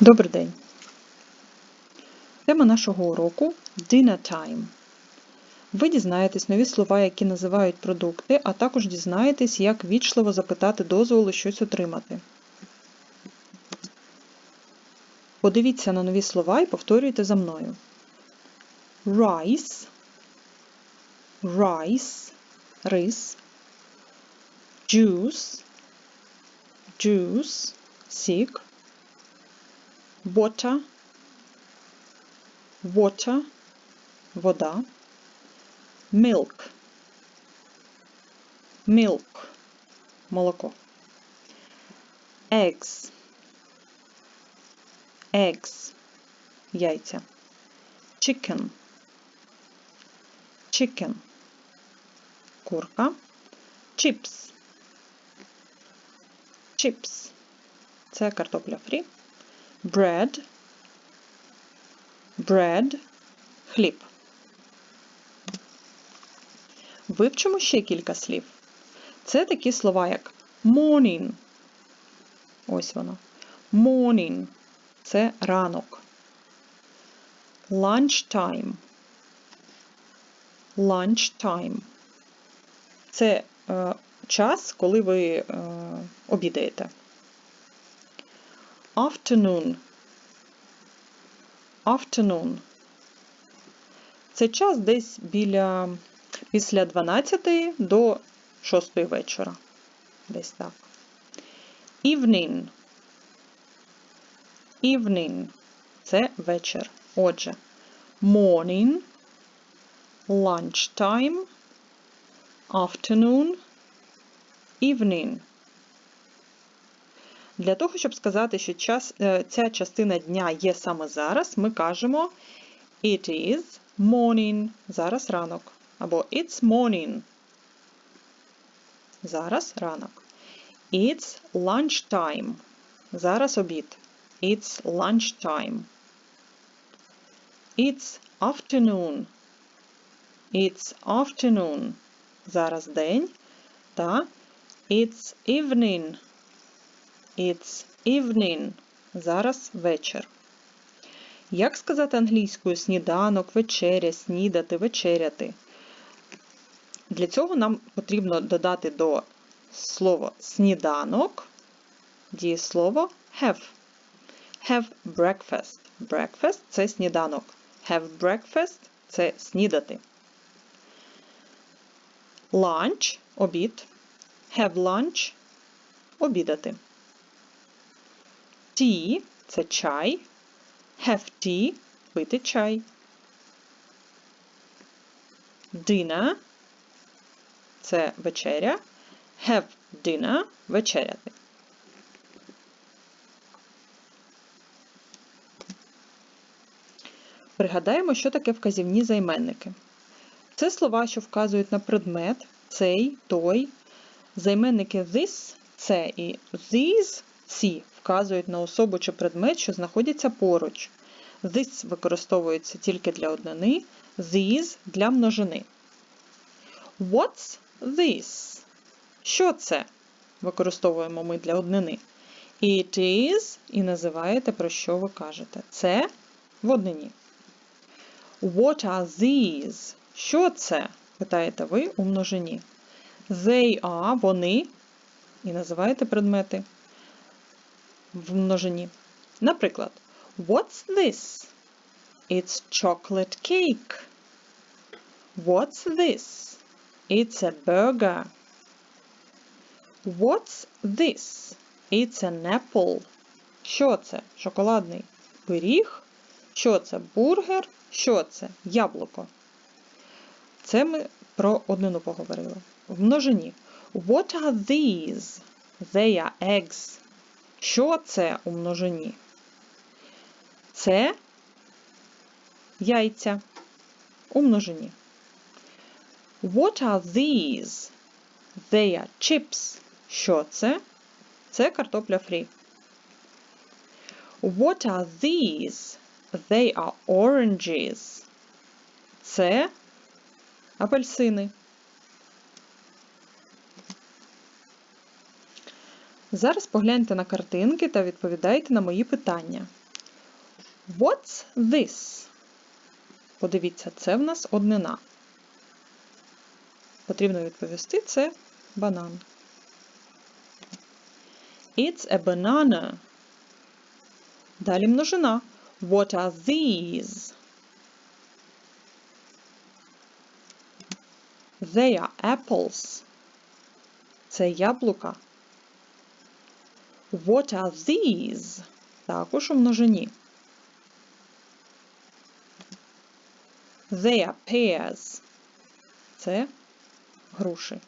Добрий день. Тема нашого уроку Dinner Time. Ви дізнаєтесь нові слова, які називають продукти, а також дізнаєтесь, як вічливо запитати дозволу щось отримати. Подивіться на нові слова і повторюйте за мною. Rice, rice, рис, juice, juice, сік, water, water, вода, milk, milk, молоко, eggs, eggs, яйця, chicken, chicken, курка, chips, chips, це картопля фрі, bread, bread, хліб. Вивчимо ще кілька слів. Це такі слова, як morning. Ось воно. Morning – це ранок. Lunchtime. Lunchtime. Це е, час, коли ви е, обідаєте. Afternoon. Afternoon. Це час десь біля після 12 до 6 вечора. Десь так. Evening. Evening. Це вечір. Отже, morning, lunchtime, afternoon, evening. Для того, щоб сказати, що час, е, ця частина дня є саме зараз, ми кажемо It is morning. Зараз ранок. Або It's morning. Зараз ранок. It's lunchtime. Зараз обід. It's lunchtime. It's afternoon. It's afternoon. Зараз день. Та It's evening. It's evening. Зараз вечір. Як сказати англійською сніданок, вечеря, снідати, вечеряти? Для цього нам потрібно додати до слова сніданок дієслово have. Have breakfast. Breakfast – це сніданок. Have breakfast – це снідати. Lunch – обід. Have lunch – обідати. Tea – це чай. Have tea – пити чай. Dinner – це вечеря. Have dinner – вечеряти. Пригадаємо, що таке вказівні займенники. Це слова, що вказують на предмет, цей, той. Займенники this це і these ці вказують на особу чи предмет, що знаходяться поруч. This використовується тільки для однини, these для множини. What's this? Що це? Використовуємо ми для однини. It is і називаєте, про що ви кажете. Це в однині. What are these? Що це? Питаєте ви у множині. They are вони і називаєте предмети в множині. Наприклад, What's this? It's chocolate cake. What's this? It's a burger. What's this? It's an apple. Що це? Шоколадний пиріг. Що це? Бургер. Що це? Яблуко. Це ми про однину поговорили. В множині. What are these? They are eggs. Що це у множині? Це яйця у множині. What are these? They are chips. Що це? Це картопля фрі. What are these? They are oranges. Це апельсини. Зараз погляньте на картинки та відповідайте на мої питання. What's this? Подивіться, це в нас однина. Потрібно відповісти це банан. It's a banana. Далі множина. What are these? They are apples. Це яблука. What are these? Також у множині. They are pears. Це груші.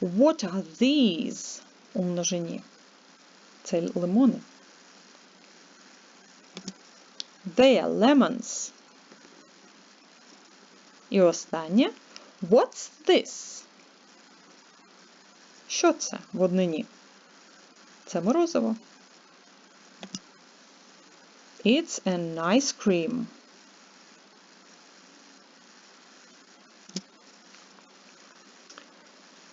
What are these? У множині. Це лимони. They are lemons. І останнє. What's this? Що це в однині? Це морозиво. It's an ice cream.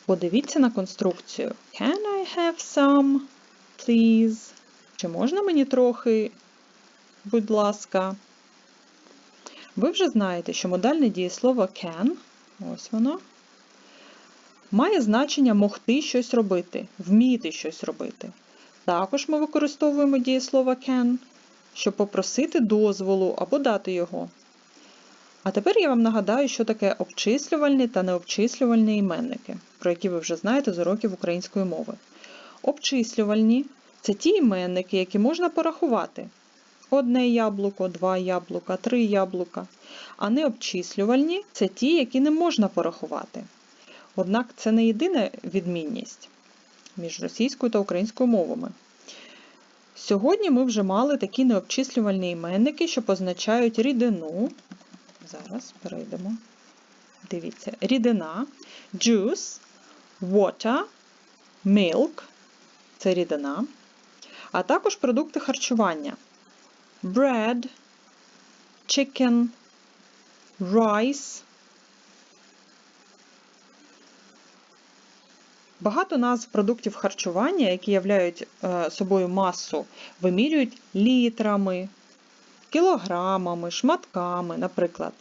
Подивіться на конструкцію. Can I have some, please? Чи можна мені трохи, будь ласка? Ви вже знаєте, що модальне дієслово can, ось воно, має значення могти щось робити, вміти щось робити. Також ми використовуємо дієслово can, щоб попросити дозволу або дати його. А тепер я вам нагадаю, що таке обчислювальні та необчислювальні іменники, про які ви вже знаєте з уроків української мови. Обчислювальні це ті іменники, які можна порахувати. Одне яблуко, два яблука, три яблука. А необчислювальні це ті, які не можна порахувати. Однак це не єдина відмінність між російською та українською мовами. Сьогодні ми вже мали такі необчислювальні іменники, що позначають рідину. Зараз перейдемо. Дивіться, рідина, juice, water, milk це рідина, а також продукти харчування. Bread, chicken, rice. Багато назв продуктів харчування, які являють е, собою масу, вимірюють літрами, кілограмами, шматками, наприклад.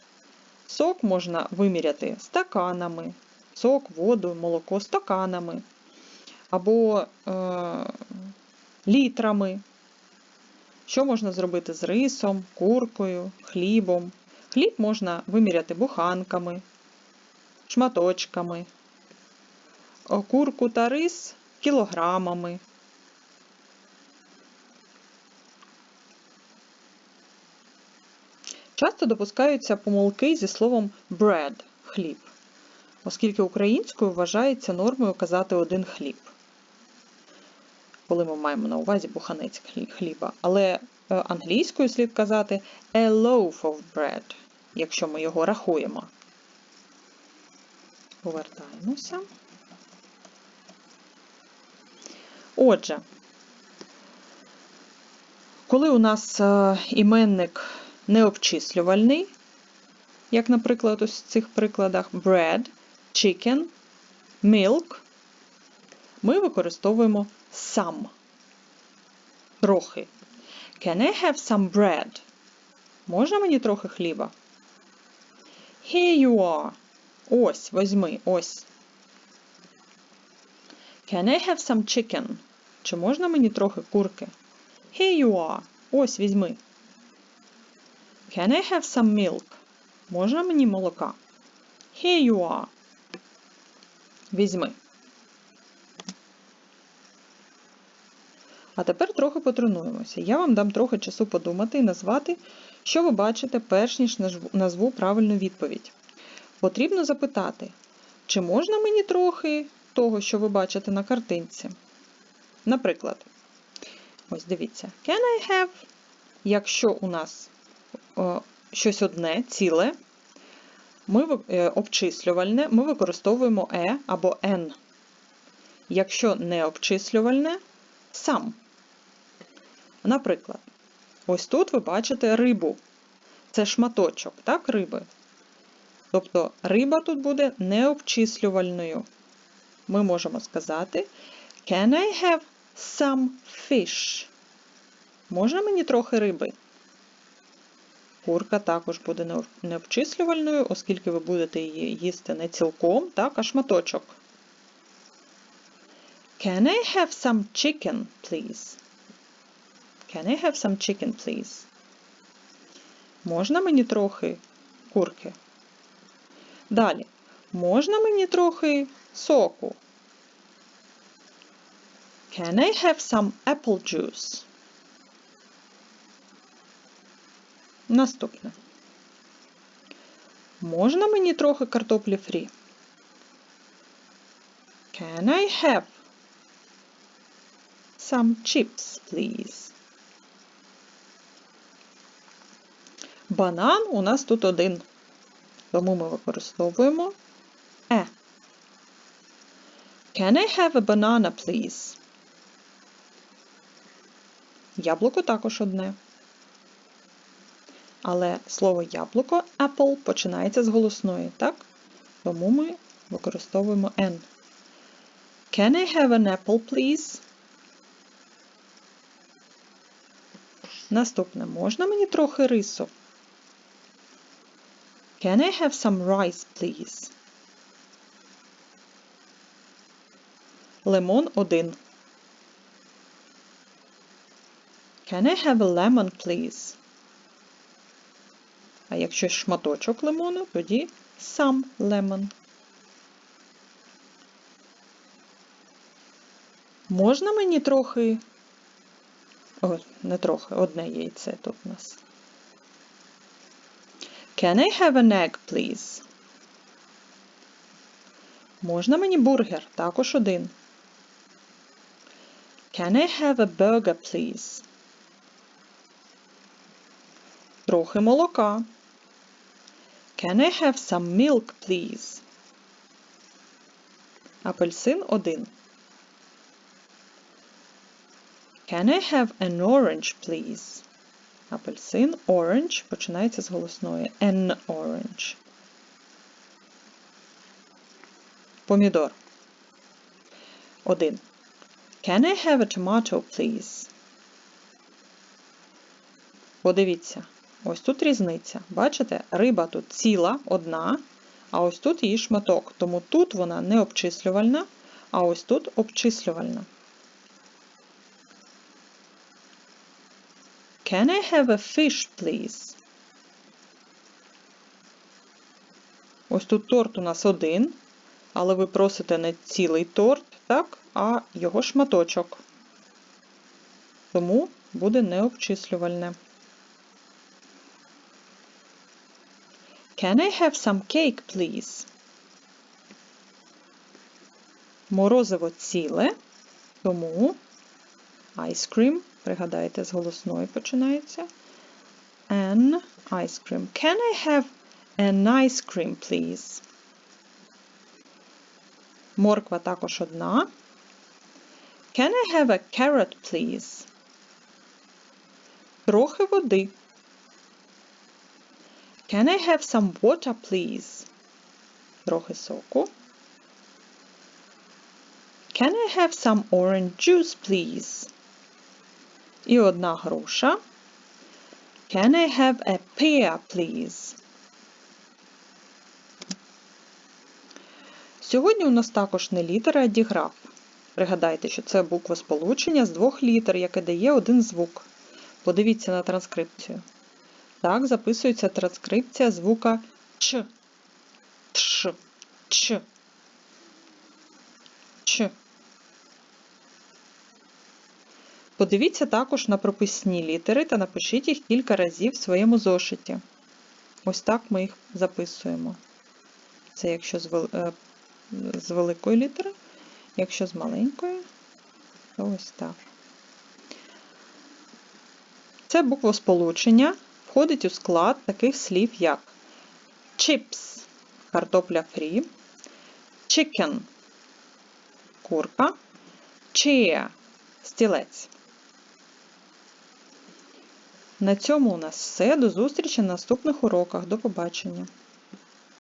Сок можна виміряти стаканами, сок, воду, молоко стаканами або е, літрами. Що можна зробити з рисом, куркою, хлібом? Хліб можна виміряти буханками, шматочками, курку та рис кілограмами. Часто допускаються помилки зі словом bread хліб, оскільки українською вважається нормою казати один хліб, коли ми маємо на увазі буханець хліба. Але е, англійською слід казати a loaf of bread, якщо ми його рахуємо. Повертаємося. Отже, коли у нас е, іменник необчислювальний, як, наприклад, ось в цих прикладах bread, chicken, milk, ми використовуємо some. Трохи. Can I have some bread? Можна мені трохи хліба? Here you are. Ось, возьми, ось. Can I have some chicken? Чи можна мені трохи курки? Here you are. Ось, візьми. Can I have some milk? Можна мені молока? Here you are. Візьми. А тепер трохи потренуємося. Я вам дам трохи часу подумати і назвати, що ви бачите, перш ніж назву правильну відповідь. Потрібно запитати, чи можна мені трохи того, що ви бачите на картинці? Наприклад, ось дивіться, can I have, якщо у нас о, щось одне, ціле, ми е, обчислювальне, ми використовуємо e або n. Якщо не обчислювальне, сам. Наприклад, ось тут ви бачите рибу. Це шматочок, так, риби. Тобто риба тут буде необчислювальною. Ми можемо сказати Can I have some fish? Можна мені трохи риби? Курка також буде необчислювальною, оскільки ви будете її їсти не цілком, так, а шматочок. Can I have some chicken, please? Can I have some chicken, please? Можна мені трохи курки? Далі. Можна мені трохи соку? Can I have some apple juice? Наступне. Можна мені трохи картоплі фрі? Can I have some chips, please? Банан у нас тут один, тому ми використовуємо е. Can I have a banana, please? Яблуко також одне. Але слово яблуко apple починається з голосної, так? Тому ми використовуємо N. Can I have an apple, please? Наступне. Можна мені трохи рису? Can I have some rice, please? Лимон один. Can I have a lemon, please? А якщо шматочок лимону, тоді some lemon. Можна мені трохи. О, не трохи, одне яйце тут у нас. Can I have an egg, please? Можна мені бургер? Також один. Can I have a burger, please? Трохи молока. Can I have some milk, please? Апельсин один. Can I have an orange, please? Апельсин orange починається з голосної. An orange. Помідор. Один. Can I have a tomato, please? Подивіться, ось тут різниця. Бачите, риба тут ціла, одна, а ось тут її шматок. Тому тут вона не обчислювальна, а ось тут обчислювальна. Can I have a fish, please? Ось тут торт у нас один, але ви просите не цілий торт, так, а його шматочок. Тому буде необчислювальне. Can I have some cake, please? Морозиво ціле, тому ice cream, пригадайте, з голосної починається. An ice cream. Can I have an ice cream, please? Морква також одна. Can I have a carrot, please? Трохи води. Can I have some water, please? Трохи соку. Can I have some orange juice, please? І одна груша. Can I have a pear, please? Сьогодні у нас також не літера, а діграф. Пригадайте, що це буквосполучення з двох літер, яке дає один звук. Подивіться на транскрипцію. Так, записується транскрипція звука Ч, Тш, Ч, Ч. Подивіться також на прописні літери та напишіть їх кілька разів в своєму зошиті. Ось так ми їх записуємо. Це якщо з, е, великої літери, якщо з маленької, то ось так. Це буквосполучення входить у склад таких слів, як chips – картопля фрі, chicken – курка, chair – стілець. На цьому у нас все. До зустрічі на наступних уроках. До побачення!